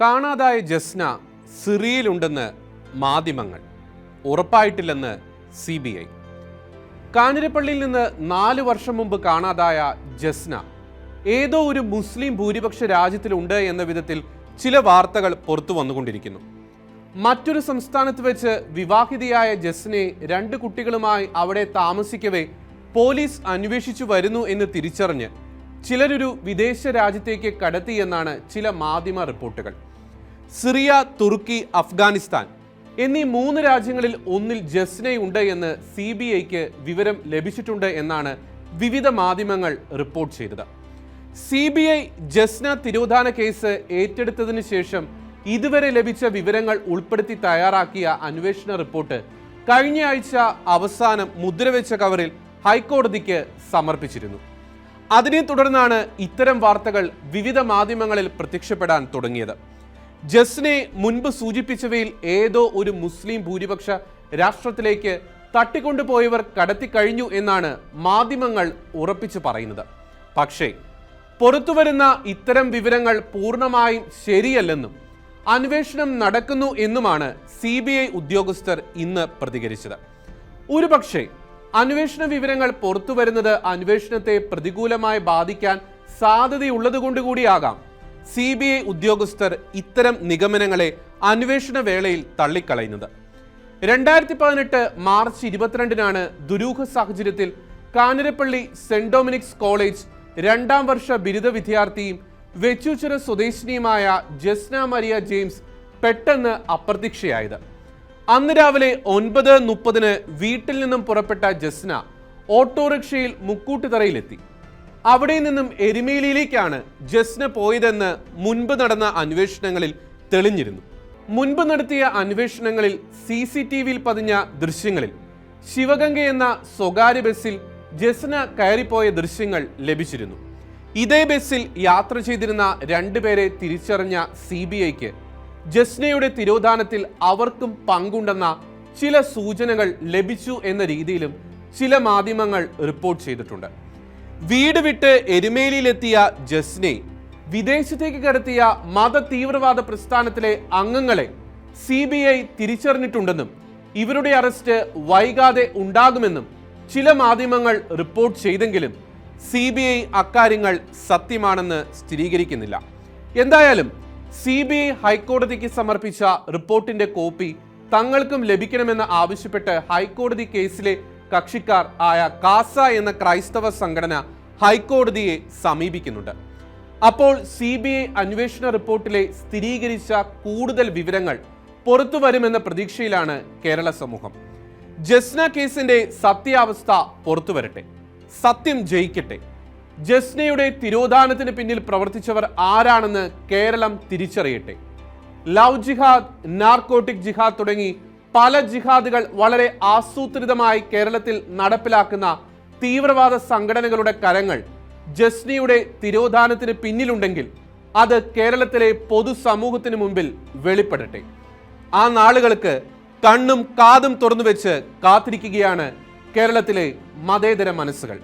കാണാതായ ജസ്ന സിറിയയിലുണ്ടെന്ന് മാധ്യമങ്ങൾ ഉറപ്പായിട്ടില്ലെന്ന് സി ബി ഐ. കാഞ്ഞിരപ്പള്ളിയിൽ നിന്ന് നാല് വർഷം മുമ്പ് കാണാതായ ജസ്ന ഏതോ ഒരു മുസ്ലിം ഭൂരിപക്ഷ രാജ്യത്തിലുണ്ട് എന്ന വിധത്തിൽ ചില വാർത്തകൾ പുറത്തു വന്നുകൊണ്ടിരിക്കുന്നു. മറ്റൊരു സംസ്ഥാനത്ത് വെച്ച് വിവാഹിതയായ ജസ്നെ രണ്ട് കുട്ടികളുമായി അവിടെ താമസിക്കവേ പോലീസ് അന്വേഷിച്ചു വരുന്നു എന്ന് തിരിച്ചറിഞ്ഞ് ചിലരൊരു വിദേശ രാജ്യത്തേക്ക് കടത്തിയെന്നാണ് ചില മാധ്യമ റിപ്പോർട്ടുകൾ. സിറിയ തുർക്കി അഫ്ഗാനിസ്ഥാൻ എന്നീ മൂന്ന് രാജ്യങ്ങളിൽ ഒന്നിൽ ജസ്നയുണ്ട് എന്ന് സി ബി ഐക്ക് വിവരം ലഭിച്ചിട്ടുണ്ട് എന്നാണ് വിവിധ മാധ്യമങ്ങൾ റിപ്പോർട്ട് ചെയ്തത്. സി ബി ഐ ജസ്ന തിരോധാന കേസ് ഏറ്റെടുത്തതിന് ശേഷം ഇതുവരെ ലഭിച്ച വിവരങ്ങൾ ഉൾപ്പെടുത്തി തയ്യാറാക്കിയ അന്വേഷണ റിപ്പോർട്ട് കഴിഞ്ഞ ആഴ്ച അവസാനം മുദ്രവെച്ച കവറിൽ ഹൈക്കോടതിക്ക് സമർപ്പിച്ചിരുന്നു. അതിനെ തുടർന്നാണ് ഇത്തരം വാർത്തകൾ വിവിധ മാധ്യമങ്ങളിൽ പ്രത്യക്ഷപ്പെടാൻ തുടങ്ങിയത്. ജസ്നെ മുൻപ് സൂചിപ്പിച്ചവയിൽ ഏതോ ഒരു മുസ്ലിം ഭൂരിപക്ഷ രാഷ്ട്രത്തിലേക്ക് തട്ടിക്കൊണ്ടുപോയവർ കടത്തിക്കഴിഞ്ഞു എന്നാണ് മാധ്യമങ്ങൾ ഉറപ്പിച്ചു പറയുന്നത്. പക്ഷേ പുറത്തുവരുന്ന ഇത്തരം വിവരങ്ങൾ പൂർണമായും ശരിയല്ലെന്നും അന്വേഷണം നടക്കുന്നു എന്നുമാണ് സി ബി ഐ ഉദ്യോഗസ്ഥർ ഇന്ന് പ്രതികരിച്ചത്. ഒരുപക്ഷെ അന്വേഷണ വിവരങ്ങൾ പുറത്തുവരുന്നത് അന്വേഷണത്തെ പ്രതികൂലമായി ബാധിക്കാൻ സാധ്യതയുള്ളതുകൊണ്ട് കൂടിയാകാം സി ബി ഐ ഉദ്യോഗസ്ഥർ ഇത്തരം നിഗമനങ്ങളെ അന്വേഷണ വേളയിൽ തള്ളിക്കളയുന്നത്. രണ്ടായിരത്തി പതിനെട്ട് മാർച്ച് ഇരുപത്തിരണ്ടിനാണ് ദുരൂഹ സാഹചര്യത്തിൽ കാനരപ്പള്ളി സെന്റ് ഡൊമിനിക്സ് കോളേജ് രണ്ടാം വർഷ ബിരുദ വിദ്യാർത്ഥിയും വെച്ചൂച്ചിറ സ്വദേശിനിയുമായ ജസ്ന മരിയ ജെയിംസ് പെട്ടെന്ന് അപ്രത്യക്ഷയായത്. അന്ന് രാവിലെ ഒൻപത് മുപ്പതിന് വീട്ടിൽ നിന്നും പുറപ്പെട്ട ജസ്ന ഓട്ടോറിക്ഷയിൽ മുക്കൂട്ടുതറയിലെത്തി. അവിടെ നിന്നും എരുമേലിയിലേക്കാണ് ജസ്ന പോയതെന്ന് മുൻപ് നടന്ന അന്വേഷണങ്ങളിൽ തെളിഞ്ഞിരുന്നു. മുൻപ് നടത്തിയ അന്വേഷണങ്ങളിൽ സി സി ടി വിയിൽ പതിഞ്ഞ ദൃശ്യങ്ങളിൽ ശിവഗംഗ എന്ന സ്വകാര്യ ബസ്സിൽ ജസ്ന കയറിപ്പോയ ദൃശ്യങ്ങൾ ലഭിച്ചിരുന്നു. ഇതേ ബസ്സിൽ യാത്ര ചെയ്തിരുന്ന രണ്ടുപേരെ തിരിച്ചറിഞ്ഞ സി ബി ഐക്ക് ജസ്നയുടെ തിരോധാനത്തിൽ അവർക്കും പങ്കുണ്ടെന്ന ചില സൂചനകൾ ലഭിച്ചു എന്ന രീതിയിലും ചില മാധ്യമങ്ങൾ റിപ്പോർട്ട് ചെയ്തിട്ടുണ്ട്. വീട് വിട്ട് എരുമേലിയിലെത്തിയ ജസ്നെ വിദേശത്തേക്ക് കടത്തിയ മത തീവ്രവാദ പ്രസ്ഥാനത്തിലെ അംഗങ്ങളെ സി ബി ഐ തിരിച്ചറിഞ്ഞിട്ടുണ്ടെന്നും ഇവരുടെ അറസ്റ്റ് വൈകാതെ ഉണ്ടാകുമെന്നും ചില മാധ്യമങ്ങൾ റിപ്പോർട്ട് ചെയ്തെങ്കിലും സി ബി ഐ അക്കാര്യങ്ങൾ സത്യമാണെന്ന് സ്ഥിരീകരിക്കുന്നില്ല. എന്തായാലും സി ബി ഐ ഹൈക്കോടതിക്ക് സമർപ്പിച്ച റിപ്പോർട്ടിന്റെ കോപ്പി തങ്ങൾക്കും ലഭിക്കണമെന്ന് ആവശ്യപ്പെട്ട് ഹൈക്കോടതി കേസിലെ കക്ഷിക്കാർ ആയ കാസ എന്ന ക്രൈസ്തവ സംഘടന ഹൈക്കോടതിയെ സമീപിക്കുന്നുണ്ട്. അപ്പോൾ സി ബി ഐ അന്വേഷണ റിപ്പോർട്ടിലെ സ്ഥിരീകരിച്ച കൂടുതൽ വിവരങ്ങൾ പുറത്തു വരുമെന്ന പ്രതീക്ഷയിലാണ് കേരള സമൂഹം. ജസ്ന കേസിന്റെ സത്യാവസ്ഥ പുറത്തു വരട്ടെ സത്യം ജയിക്കട്ടെ. ജസ്നയുടെ തിരോധാനത്തിന് പിന്നിൽ പ്രവർത്തിച്ചവർ ആരാണെന്ന് കേരളം തിരിച്ചറിയട്ടെ. ലവ് ജിഹാദ് നാർക്കോട്ടിക് ജിഹാദ് തുടങ്ങി പല ജിഹാദുകൾ വളരെ ആസൂത്രിതമായി കേരളത്തിൽ നടപ്പിലാക്കുന്ന തീവ്രവാദ സംഘടനകളുടെ കരങ്ങൾ ജസ്നിയുടെ തിരോധാനത്തിന് പിന്നിലുണ്ടെങ്കിൽ അത് കേരളത്തിലെ പൊതുസമൂഹത്തിന് മുമ്പിൽ വെളിപ്പെടട്ടെ. ആ നാളുകൾക്ക് കണ്ണും കാതും തുറന്നു വെച്ച് കാത്തിരിക്കുകയാണ് കേരളത്തിലെ മതേതര മനസ്സുകൾ.